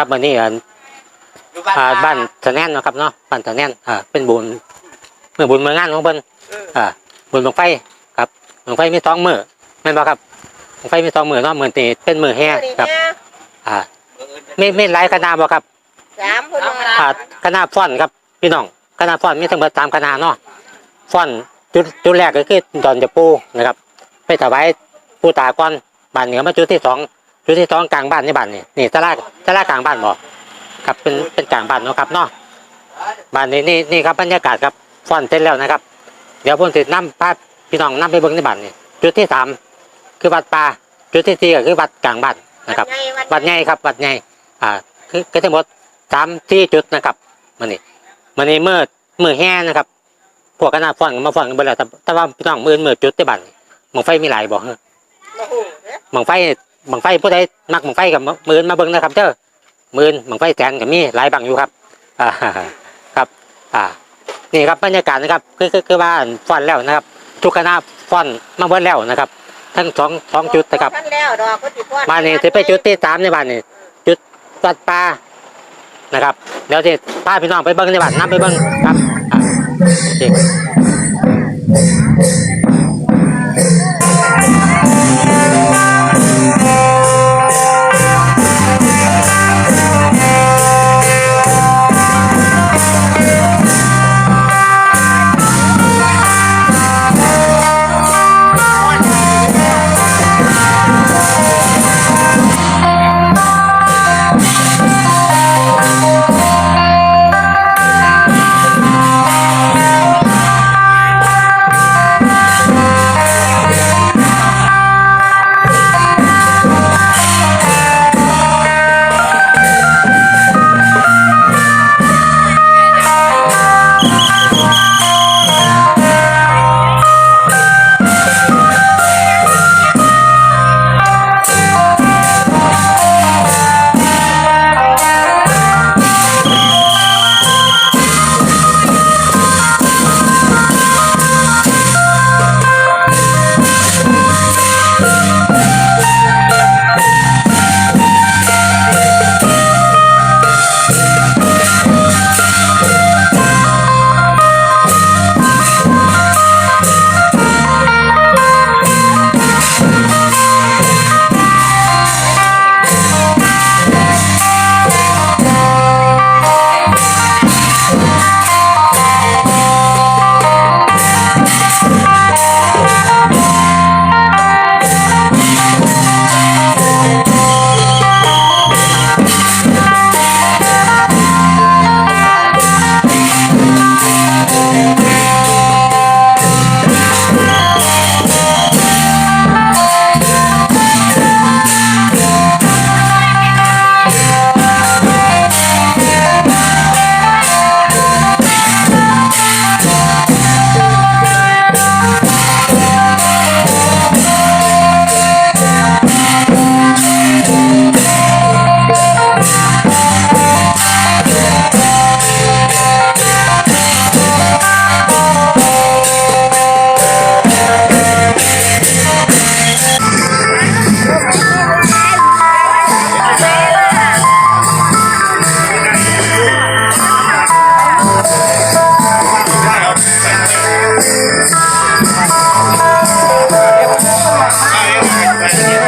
ครับวันนี้อ่าอยู่บ้านอ่าบ้านสะแนนเนาะครับเนาะบ้านสะแนนอ่าเป็นบุญเมื่อบุญเมื่องานของเพิ่นเอออ่าบุญบังไฟครับบังไฟมีสองมือแม่นบ่ครับบังไฟมีสองมือเนาะมือนี่เป็นมือแห่นี่ครับแม่อ่าไม่ไม่หลายคณะบ่ครับ สามคนว่าอ่าคณะฟ้อนครับ พี่น้องคณะฟ้อนมีทั้งหมดสามคณะเนาะฟ้อนจุดจุดแรกก็คือดอนจะปูนะครับ ไปถวายปูตาก่อนบ้านเหนือมาจุดที่สอง จุดที่สองกลางบ้านนี่บ้านนี่นี่ตลาดตลาดกลางบ้านบ่ครับเป็นเป็นกลางบ้านเนาะครับเนาะบ้านนี้นี่นี่ครับบรรยากาศครับฟ้อนเสร็จแล้วนะครับ เดี๋ยวผมติดน้ำพาพี่น้องน้ำไปเบิ้งในบ้านนี่จุดที่สามคือวัดป่าจุดที่สี่ก็คือวัดกลางบ้านนะครับไงวัดใหญ่ครับวัดใหญ่อ่าคือคือทั้งหมดสามที่จุดนะครับมันนี่มันนี่เมื่อเมื่อแห่นะครับพวกคณะฟ้อนก็มาฟ้อนกันไปแล้วแต่แต่ว่าพี่น้องมือมือจุดที่บ้านหมองไฟมีหลายบ่ฮะโอ้โหเนี่ยหมองไฟ หมองไฟผู้ใดมักหมองไฟกับมือนมาเบิ่งนะครับเด้อมือนหมองไฟแสนก็มีหลายบังอยู่ครับอ่าครับ อ่า นี่ครับบรรยากาศนะครับ คือคือคือว่าฟ้อนแล้วนะครับ ทุกคณะฟ้อนมาเบิ่แล้วนะครับ ทั้งสองสองจุดนะครับท่านแล้วดอกก็สิพ่อบ้านนี้จะไปจุดที่สามในบ้านนี่จุดวัดป่านะครับเดี๋ยวจะพาพี่น้องไปเบิ้งในบ้านน้ำไปเบิ้งครับอ่าโอเค Yes.